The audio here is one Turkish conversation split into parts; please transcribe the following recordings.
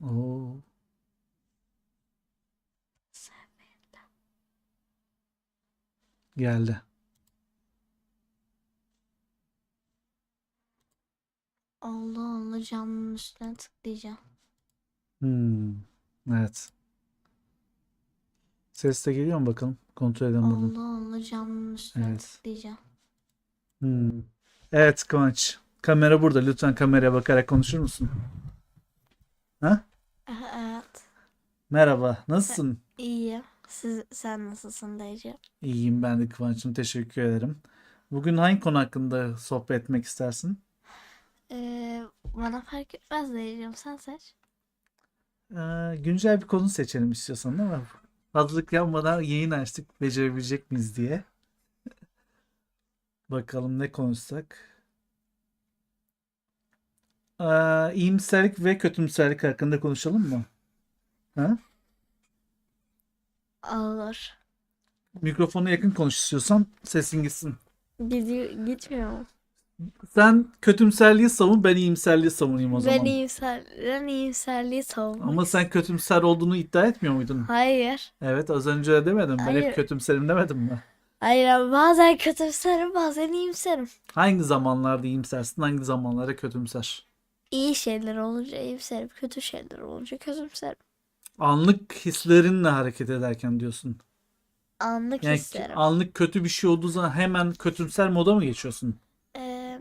Oo. Geldi. Allah Allah camın üstüne tıklayacağım. Hmm. Evet. Ses de geliyor mu bakalım? Kontrol edelim. Allah Allah camın üstüne Evet. tıklayacağım. Hmm. Evet Kıvanç. Kamera burada. Lütfen kameraya bakarak konuşur musun? Ha? Merhaba. Nasılsın? İyiyim. Siz, sen nasılsın dayıcığım? İyiyim ben de Kıvanç'ım. Teşekkür ederim. Bugün hangi konu hakkında sohbet etmek istersin? Ee, bana fark etmez dayıcığım. Sen seç. Ee, güncel bir konu seçelim istiyorsan değil mi? Hazırlık yapmadan yayın açtık. Becerebilecek miyiz diye. Bakalım ne konuşsak. Ee, iyimserlik ve kötümserlik hakkında konuşalım mı? Ha? Olur. Mikrofona yakın konuş istiyorsan sesin gitsin. Gidiyor, gitmiyor mu? Sen kötümserliği savun, ben iyimserliği savunayım o Ben zaman. iyimser, ben iyimserliği savunmak Ama sen kötümser olduğunu iddia etmiyor muydun? Hayır. Evet, az önce öyle demedim. Ben hep kötümserim demedim mi? Hayır abi bazen kötümserim bazen iyimserim. Hangi zamanlarda iyimsersin, hangi zamanlarda kötümser? İyi şeyler olunca iyimserim. Kötü şeyler olunca kötümserim. Anlık hislerinle hareket ederken diyorsun. Anlık Yani isterim. anlık kötü bir şey olduğu zaman hemen kötümser moda mı geçiyorsun? Ee,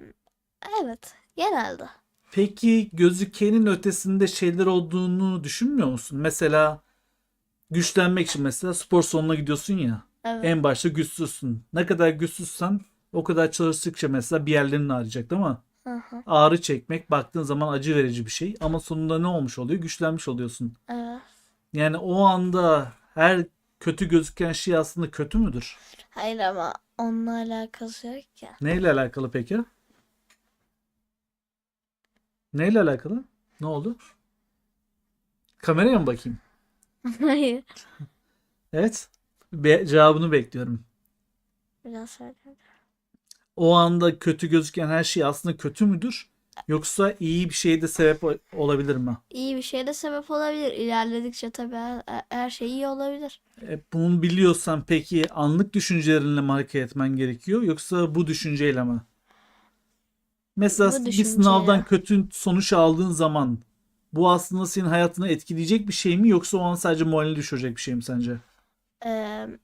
evet. Genelde. Peki gözükenin ötesinde şeyler olduğunu düşünmüyor musun? Mesela güçlenmek için mesela spor salonuna gidiyorsun ya. Evet. En başta güçsüzsün. Ne kadar güçsüzsen o kadar çalıştıkça mesela bir yerlerin ağrıyacak değil mi? Hı hı. Ağrı çekmek baktığın zaman acı verici bir şey ama sonunda ne olmuş oluyor? Güçlenmiş oluyorsun. Evet. Yani o anda her kötü gözüken şey aslında kötü müdür? Hayır ama onunla alakası yok ya. Neyle alakalı peki? Neyle alakalı? Ne oldu? Kameraya mı bakayım? Hayır. Evet. Be- cevabını bekliyorum. Biraz söyle. O anda kötü gözüken her şey aslında kötü müdür? Yoksa iyi bir şeye de sebep olabilir mi? İyi bir şeye de sebep olabilir. İlerledikçe tabii her, her şey iyi olabilir. E, bunu biliyorsan peki anlık düşüncelerinle mi hareket etmen gerekiyor yoksa bu düşünceyle mi? Mesela Bu bir sınavdan kötü sonuç aldığın zaman bu aslında senin hayatını etkileyecek bir şey mi yoksa o an sadece moralini düşürecek bir şey mi sence? Ee,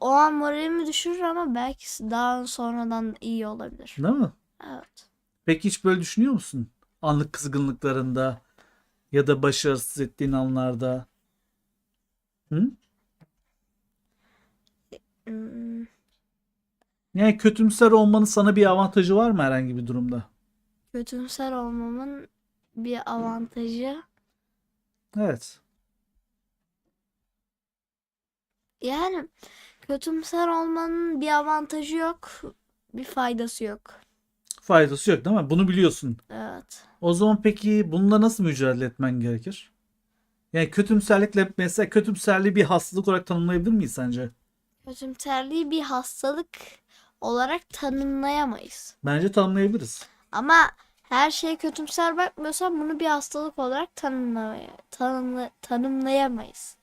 o an moralimi düşürür ama belki daha sonradan iyi olabilir. Değil mi? Evet. Peki hiç böyle düşünüyor musun? Anlık kızgınlıklarında ya da başarısız ettiğin anlarda. Hı? Hmm, Yani kötümser olmanın sana bir avantajı var mı herhangi bir durumda? kötümser olmamın bir avantajı Evet. yani kötümser olmanın bir avantajı yok, bir faydası yok. Faydası yok değil mi? Bunu biliyorsun. Evet. O zaman peki bununla nasıl mücadele etmen gerekir? Yani kötümserlikle mesela kötümserliği bir hastalık olarak tanımlayabilir miyiz sence? Kötümserliği bir hastalık olarak tanımlayamayız. Bence tanımlayabiliriz. Ama her şeye kötümser bakmıyorsan bunu bir hastalık olarak tanımlamaya, tanımla, tanımlayamayız.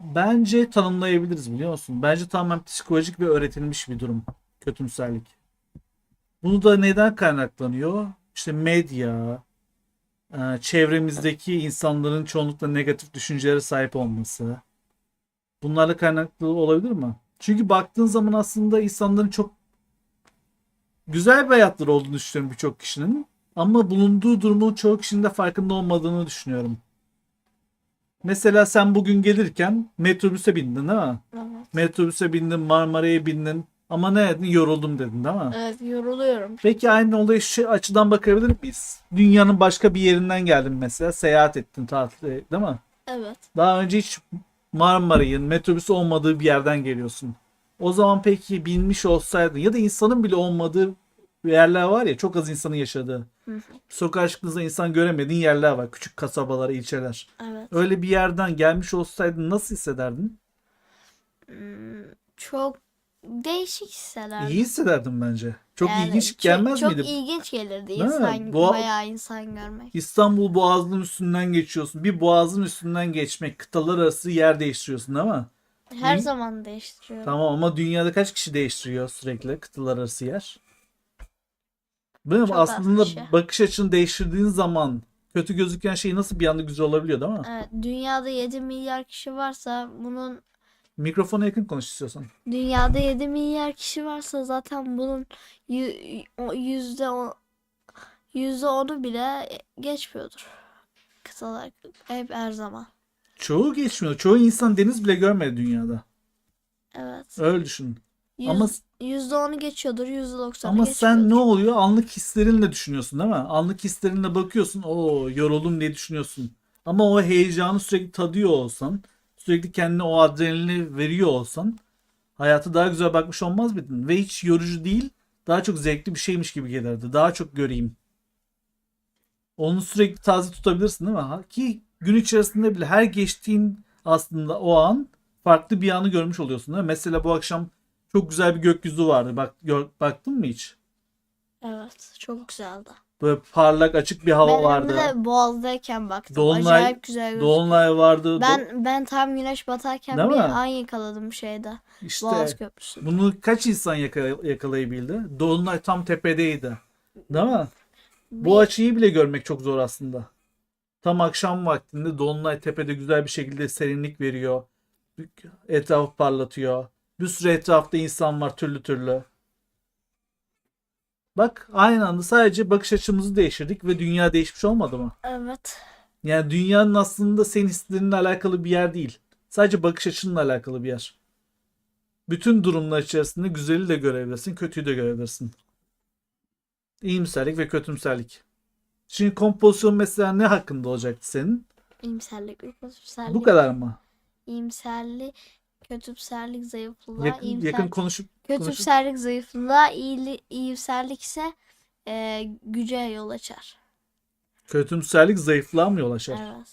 Bence tanımlayabiliriz biliyor musun? Bence tamamen psikolojik ve öğretilmiş bir durum kötümserlik. Bunu da neden kaynaklanıyor? İşte medya, e, çevremizdeki insanların çoğunlukla negatif düşüncelere sahip olması. Bunlarla kaynaklı olabilir mi? Çünkü baktığın zaman aslında insanların çok güzel bir hayatları olduğunu düşünüyorum birçok kişinin. Ama bulunduğu durumun çoğu kişinin de farkında olmadığını düşünüyorum. Mesela sen bugün gelirken metrobüse bindin değil mi? Evet. Metrobüse bindin, Marmara'ya bindin. Ama ne? Yoruldum dedin değil mi? Evet yoruluyorum. Peki aynı olaya şu açıdan bakabilir miyiz? Dünyanın başka bir yerinden geldin mesela. Seyahat ettin tatile değil mi? Evet. Daha önce hiç Marmara'nın metrobüsü olmadığı bir yerden geliyorsun. O zaman peki binmiş olsaydın ya da insanın bile olmadığı yerler var ya çok az insanın yaşadığı. Hı hı. Sokağa çıktığınızda insan göremediğin yerler var. Küçük kasabalar, ilçeler. Evet. Öyle bir yerden gelmiş olsaydın nasıl hissederdin? Hmm, Çok Değişik hissederdim. İyi hissederdim bence. Çok Yani ilginç çok- gelmez çok miydi? ilginç gelirdi insan, Bu- bayağı insan görmek. İstanbul Boğazı'nın üstünden geçiyorsun. Bir boğazın üstünden geçmek. Kıtalar arası yer değiştiriyorsun mi? Her Hı. zaman değiştiriyorum. Tamam ama dünyada kaç kişi değiştiriyor sürekli kıtalar arası yer? Çok az Aslında kişi. bakış açını değiştirdiğin zaman kötü gözüken şey nasıl bir anda güzel olabiliyor değil mi? Evet, dünyada 7 milyar kişi varsa bunun Mikrofona yakın konuş istiyorsan. dünyada 7 milyar kişi varsa zaten bunun yü- o yüzde o yüzde onu bile geçmiyordur. Kıtalar hep her zaman. Çoğu geçmiyor. Çoğu insan deniz bile görmedi dünyada. Evet. Öyle düşün. Yüz- Ama yüzde onu geçiyordur, yüzde doksanı ama sen ne oluyor? Anlık hislerinle düşünüyorsun değil mi? Anlık hislerinle bakıyorsun. Oo yoruldum diye düşünüyorsun. Ama o heyecanı sürekli tadıyor olsan, sürekli kendine o adrenalini veriyor olsan hayata daha güzel bakmış olmaz mıydın? Ve hiç yorucu değil, daha çok zevkli bir şeymiş gibi gelirdi. Daha çok göreyim. Onu sürekli taze tutabilirsin değil mi? Ki gün içerisinde bile her geçtiğin aslında o an farklı bir anı görmüş oluyorsun değil mi? Mesela bu akşam çok güzel bir gökyüzü vardı. Bak gör, baktın mı hiç? Evet, çok güzeldi. Böyle parlak açık bir hava ben vardı. de Boğaz'dayken baktım. Dolunay- Acayip güzel gözüküyor. Dolunay vardı. Do- Ben ben tam güneş batarken Değil bir mi? an yakaladım şeyde. işte Boğaz Köprüsü. bunu kaç insan yaka- yakalayabildi? Dolunay tam tepedeydi. Değil mi? Bu açıyı bile görmek çok zor aslında. Tam akşam vaktinde Dolunay tepede güzel bir şekilde serinlik veriyor. Etrafı parlatıyor. Bir sürü etrafta insan var türlü türlü. Bak aynı anda sadece bakış açımızı değiştirdik ve dünya değişmiş olmadı mı? Evet. Yani dünyanın aslında senin hislerinle alakalı bir yer değil. Sadece bakış açınla alakalı bir yer. Bütün durumlar içerisinde güzeli de görebilirsin, kötüyü de görebilirsin. İyimserlik ve kötümserlik. Şimdi kompozisyon mesela ne hakkında olacaktı senin? İyimserlik, kötümserlik. Bu kadar mı? İyimserlik, kötümserlik, zayıflığa, Yakın, iyimser- yakın konuşup konuşup kötümserlik, zayıflığa, iyili, iyimserlik ise e, güce yol açar. kötümserlik zayıflığa mı yol açar? Evet.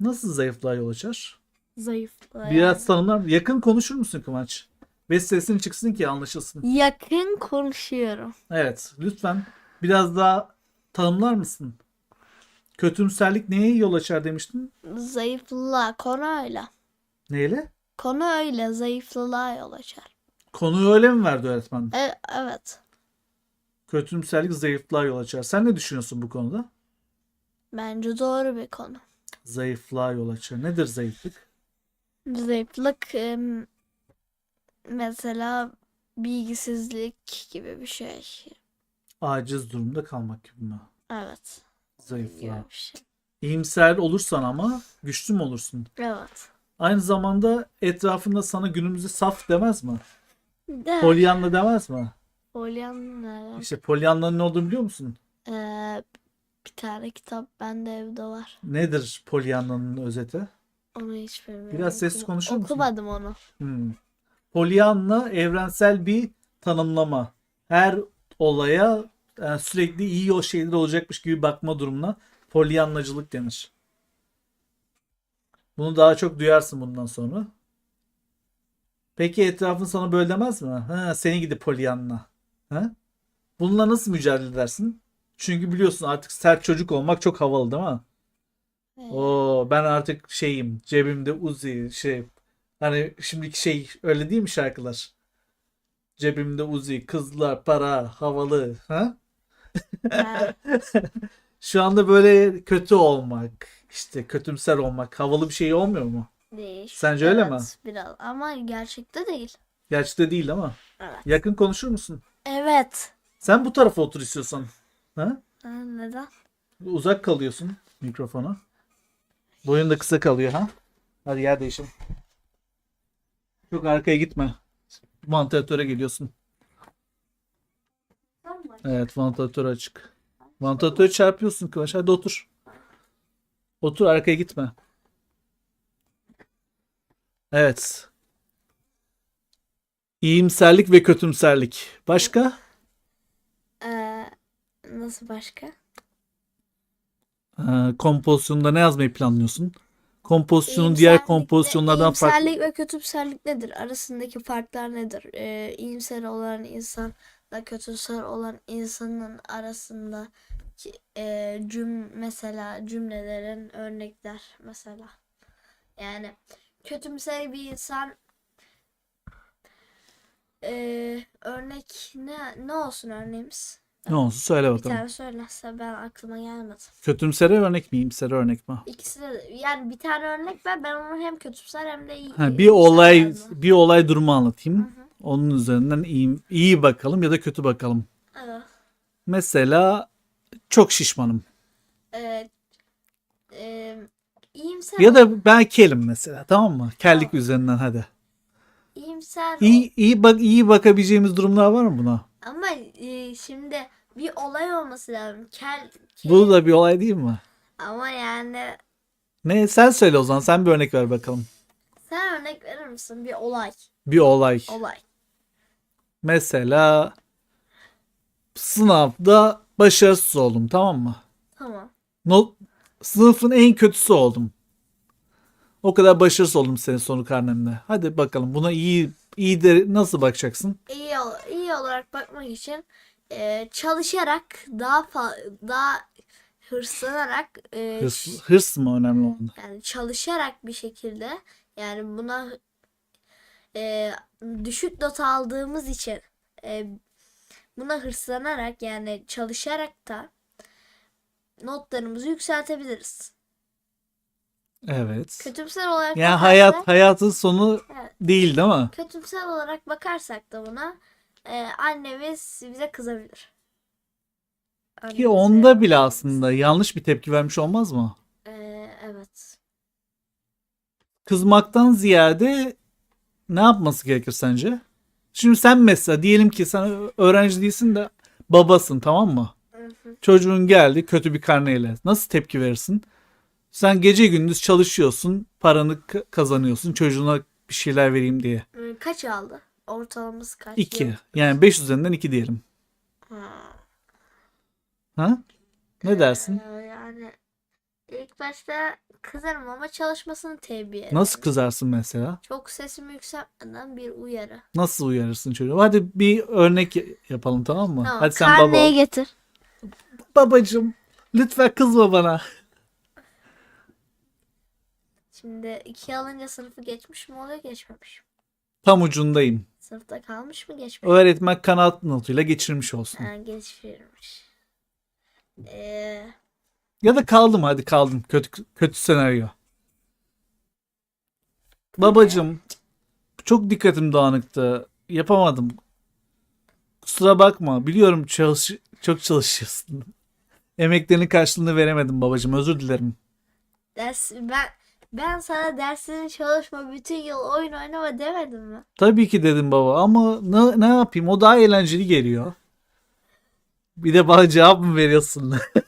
Nasıl zayıflığa yol açar? Zayıflığa. Biraz yani. tanımlar. Yakın konuşur musun Kıvanç? Ve sesin çıksın ki anlaşılsın. Yakın konuşuyorum. Evet, lütfen biraz daha tanımlar mısın? Kötümserlik neye yol açar demiştin? Zayıflığa. Konu öyle. Neyle? Konu öyle. Zayıflılığa yol açar. Konuyu öyle mi verdi öğretmen? E, evet. Kötümserlik zayıflığa yol açar. Sen ne düşünüyorsun bu konuda? Bence doğru bir konu. Zayıflığa yol açar. Nedir zayıflık? Zayıflık mesela bilgisizlik gibi bir şey. Aciz durumda kalmak gibi mi? Evet. Zayıflığa. Gibi bir şey. İyimser olursan ama güçlü mü olursun? Evet. Aynı zamanda etrafında sana günümüzde saf demez mi? De, Polyanna demez mi? Pollyanna. İşte Pollyanna'nın ne olduğunu biliyor musun? Ee, bir tane kitap bende evde var. Nedir Pollyanna'nın özeti? Onu hiç bilmiyorum. Biraz Okuma- konuşur musun? Okumadım onu. Hmm. Pollyanna evrensel bir tanımlama. Her olaya yani sürekli iyi o şeyler olacakmış gibi bakma durumuna Pollyannacılık denir. Bunu daha çok duyarsın bundan sonra. Peki etrafın sana böyle demez mi? Ha, seni gidi Pollyanna. Ha? Bununla nasıl mücadele edersin? Çünkü biliyorsun artık sert çocuk olmak çok havalı değil mi? Ee, Oo ben artık şeyim cebimde Uzi şey hani şimdiki şey öyle değil mi şarkılar? Cebimde Uzi, kızlar, para, havalı. Ha? ha, Şu anda böyle kötü olmak, işte kötümser olmak havalı bir şey olmuyor mu? değil. Sence öyle Evet, mi? Biraz ama gerçekte değil. Gerçekte değil ama. Evet. Yakın konuşur musun? Evet. Sen bu tarafa otur istiyorsan. Ha? Ha, neden? Uzak kalıyorsun mikrofona. Boyun da kısa kalıyor ha. Hadi yer değişelim. Çok arkaya gitme. Vantilatöre geliyorsun. Evet vantilatör açık. Vantilatörü çarpıyorsun Kıvanç. Hadi otur. Otur arkaya gitme. Evet. İyimserlik ve kötümserlik. Başka? Ee, nasıl başka? Ee, kompozisyonda ne yazmayı planlıyorsun? kompozisyonun diğer kompozisyonlardan farklı. iyimserlik ve kötümserlik nedir? Arasındaki farklar nedir? Ee, iyimser olan insanla kötümser olan insanın arasında e, cüm mesela cümlelerin örnekler mesela. Yani kötümser bir insan e, örnek ne ne olsun örneğimiz? Ne olsun söyle Bir bakalım. tane söylerse ben aklıma gelmedi. Kötümsere örnek mi, iyimsere örnek mi? İkisi de yani bir tane örnek ver ben onu hem kötümser hem de iyi. Ha, bir olay bir olay durumu anlatayım. Hı hı. Onun üzerinden iyi, iyi bakalım ya da kötü bakalım. Evet. Mesela çok şişmanım. Evet. Ee, iyimser Ya da ben kelim mesela tamam mı? Kellik üzerinden hadi. iyimser İyi iyi bak iyi bakabileceğimiz durumlar var mı buna? ama e, şimdi bir olay olması lazım. Kel, kel- Bu da bir olay değil mi? ama yani Ne sen söyle o zaman sen bir örnek ver bakalım. sen örnek verir misin bir olay Bir olay. olay. Mesela sınavda başarısız oldum tamam mı? Tamam. Not, sınıfın en kötüsü oldum. O kadar başarısız oldum senin sonu karnemde. Hadi bakalım buna iyi iyi de nasıl bakacaksın? İyi iyi olarak bakmak için e, çalışarak daha daha hırslanarak e, Hırs, hırs mı önemli olan? yani çalışarak bir şekilde yani buna e, düşük not aldığımız için e, buna hırslanarak yani çalışarak da notlarımızı yükseltebiliriz. Evet. Kötümser olarak Yani bakarsak- hayat hayatın sonu Evet, değil değil mi? kötümser olarak bakarsak da buna e, annemiz bize kızabilir. Ki Annemiz onda veya bile aslında yanlış bir tepki vermiş olmaz mı? E, evet. Kızmaktan ziyade ne yapması gerekir sence? Şimdi sen mesela diyelim ki sen öğrenci değilsin de babasın tamam mı? Çocuğun geldi kötü bir karneyle. Nasıl tepki verirsin? Sen gece gündüz çalışıyorsun, paranı kazanıyorsun, çocuğuna bir şeyler vereyim diye. Kaç aldı? Ortalaması kaç? 2. Yani 5 üzerinden 2 diyelim. Ha. Ha? Ne dersin? Ee, yani ilk başta kızarım ama çalışmasını tebliğ ederim. Nasıl kızarsın mesela? Çok sesimi yükseltmeden bir uyarı. Nasıl uyarırsın çocuğu? Hadi bir örnek yapalım tamam mı? Tamam, Hadi sen baba ol. getir. Babacım lütfen kızma bana. Şimdi iki alınca sınıfı geçmiş mi oluyor geçmemiş mi? Tam ucundayım. Sınıfta kalmış mı geçmiş mi? Öğretmen kanaat notuyla geçirmiş olsun. Ha, geçirmiş. Ee, Ya da kaldım hadi kaldım. Kötü kötü senaryo. Babacım çok dikkatim dağınıktı. Yapamadım. Kusura bakma. Biliyorum çalış çok çalışıyorsun. Emeklerinin karşılığını veremedim babacım. Özür dilerim. ders ben ben sana dersini çalışma bütün yıl oyun oynama demedim mi? Tabii ki dedim baba ama ne, ne yapayım? O daha eğlenceli geliyor. Bir de bana cevap mı veriyorsun?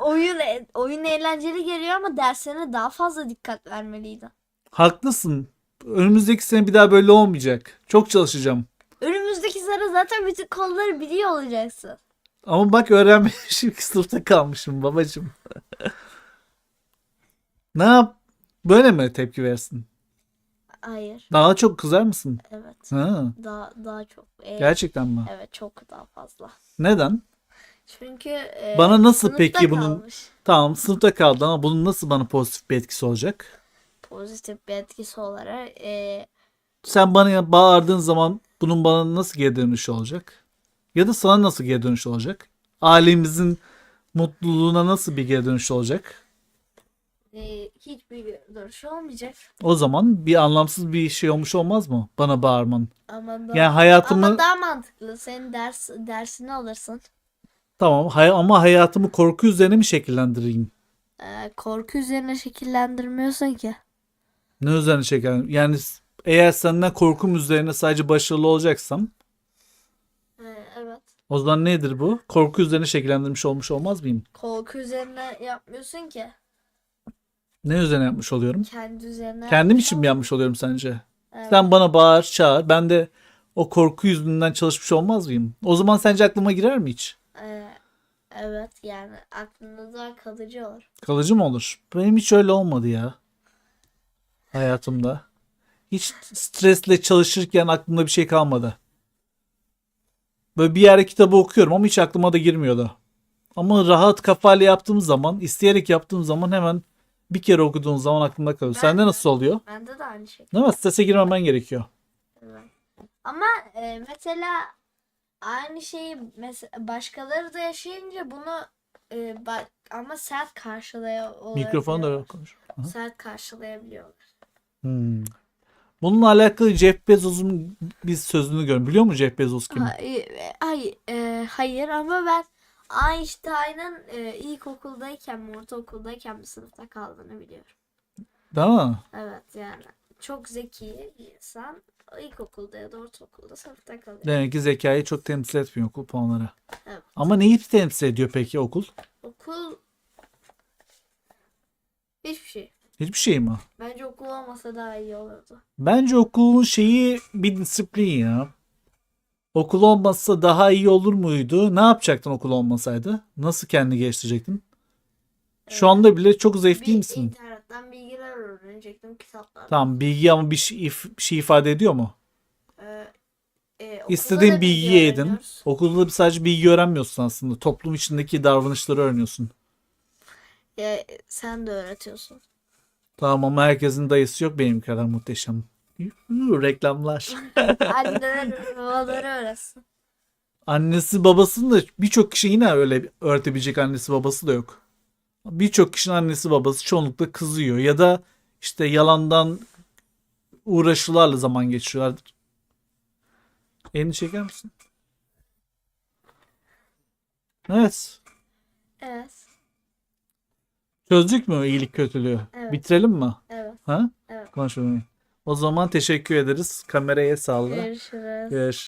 Oyun oyun eğlenceli geliyor ama derslerine daha fazla dikkat vermeliydin. Haklısın. Önümüzdeki sene bir daha böyle olmayacak. Çok çalışacağım. Önümüzdeki sene zaten bütün konuları biliyor olacaksın. Ama bak öğrenmemişim ki sınıfta kalmışım babacığım. ne yap? Böyle mi tepki versin? Hayır. Daha çok kızar mısın? Evet. Ha, Daha daha çok. Ee, gerçekten mi? Evet çok daha fazla. Neden? Çünkü e, Bana nasıl sınıfta peki bunun- kalmış. Tamam sınıfta kaldı ama bunun nasıl bana pozitif bir etkisi olacak? pozitif bir etkisi olarak e, Sen bana ya- bağırdığın zaman bunun bana nasıl geri dönüşü olacak? Ya da sana nasıl geri dönüşü olacak? Ailemizin mutluluğuna nasıl bir geri dönüşü olacak? e, hiçbir dönüş olmayacak. O zaman bir anlamsız bir şey olmuş olmaz mı? Bana bağırman. Ama daha, Yani hayatımı ama daha mantıklı. Senin ders dersini alırsın. Tamam hay- ama hayatımı korku üzerine mi şekillendireyim? E, korku üzerine şekillendirmiyorsun ki. Ne üzerine şekillendireyim? Yani s- eğer senden korkum üzerine sadece başarılı olacaksam E, evet. o zaman nedir bu? Korku üzerine şekillendirmiş olmuş olmaz mıyım? Korku üzerine yapmıyorsun ki. Ne üzerine yapmış oluyorum? Kendi üzerine Kendim için mi yapmış oluyorum sence? Evet. Sen bana bağır, çağır. Ben de o korku yüzünden çalışmış olmaz mıyım? O zaman sence aklıma girer mi hiç? E, Evet yani aklında daha kalıcı olur. Kalıcı mı olur? Benim hiç öyle olmadı ya. Hayatımda. Hiç stresle çalışırken aklımda bir şey kalmadı. Böyle bir yere kitabı okuyorum ama hiç aklıma da girmiyordu. Ama rahat kafayla yaptığım zaman, isteyerek yaptığım zaman hemen bir kere okuduğun zaman aklımda kalıyor. Ben Sende de. nasıl oluyor? Bende de aynı şey. Değil mi? Strese girmemen gerekiyor. Evet. Ama e, mesela aynı şeyi mesela başkaları da yaşayınca bunu e, ba- ama sert karşılayabiliyorlar. Mikrofonu da konuş. Sert karşılayabiliyorlar. Hmm. Bununla alakalı Jeff Bezos'un bir sözünü gördüm. Biliyor musun Jeff Bezos kim? Hayır, hayır, e, hayır ama ben Einstein'ın e, ilkokuldayken mi ortaokuldayken bir sınıfta kaldığını biliyorum. Değil mi? Evet yani çok zeki bir insan ilkokulda ya da ortaokulda sınıfta kalıyor. Demek ki zekayı çok temsil etmiyor okul puanları. Evet. Ama neyi temsil ediyor peki okul? Okul hiçbir şey. Hiçbir şey mi? Bence okul olmasa daha iyi olurdu. Bence okulun şeyi bir disiplin ya. Okul olmasa daha iyi olur muydu? Ne yapacaktın okul olmasaydı? Nasıl kendini geliştirecektin? Şu Evet. anda bile çok zayıf değil Bir misin? internetten bilgiler öğrenecektim kitaplardan. Tamam bilgi ama bir şey, bir şey ifade ediyor mu? Ee, e, İstediğin bilgiyi öğreniyoruz. Okulda sadece bilgi öğrenmiyorsun aslında. Toplum içindeki davranışları öğreniyorsun. Ya, sen de öğretiyorsun. Tamam ama herkesin dayısı yok benim kadar muhteşem. Yuhu, Reklamlar. Anneler babaları öğretsin. Annesi babasının da birçok kişi yine öyle öğretebilecek annesi babası da yok. Birçok kişinin annesi babası çoğunlukla kızıyor ya da işte yalandan uğraşılarla zaman geçiriyorlar. Elini çeker misin? Evet. Evet. Çözdük mü iyilik kötülüğü? Evet. Bitirelim mi? Evet. Ha? Evet. Konuşalım. O zaman teşekkür ederiz. Kameraya salla. Görüşürüz. Görüşürüz.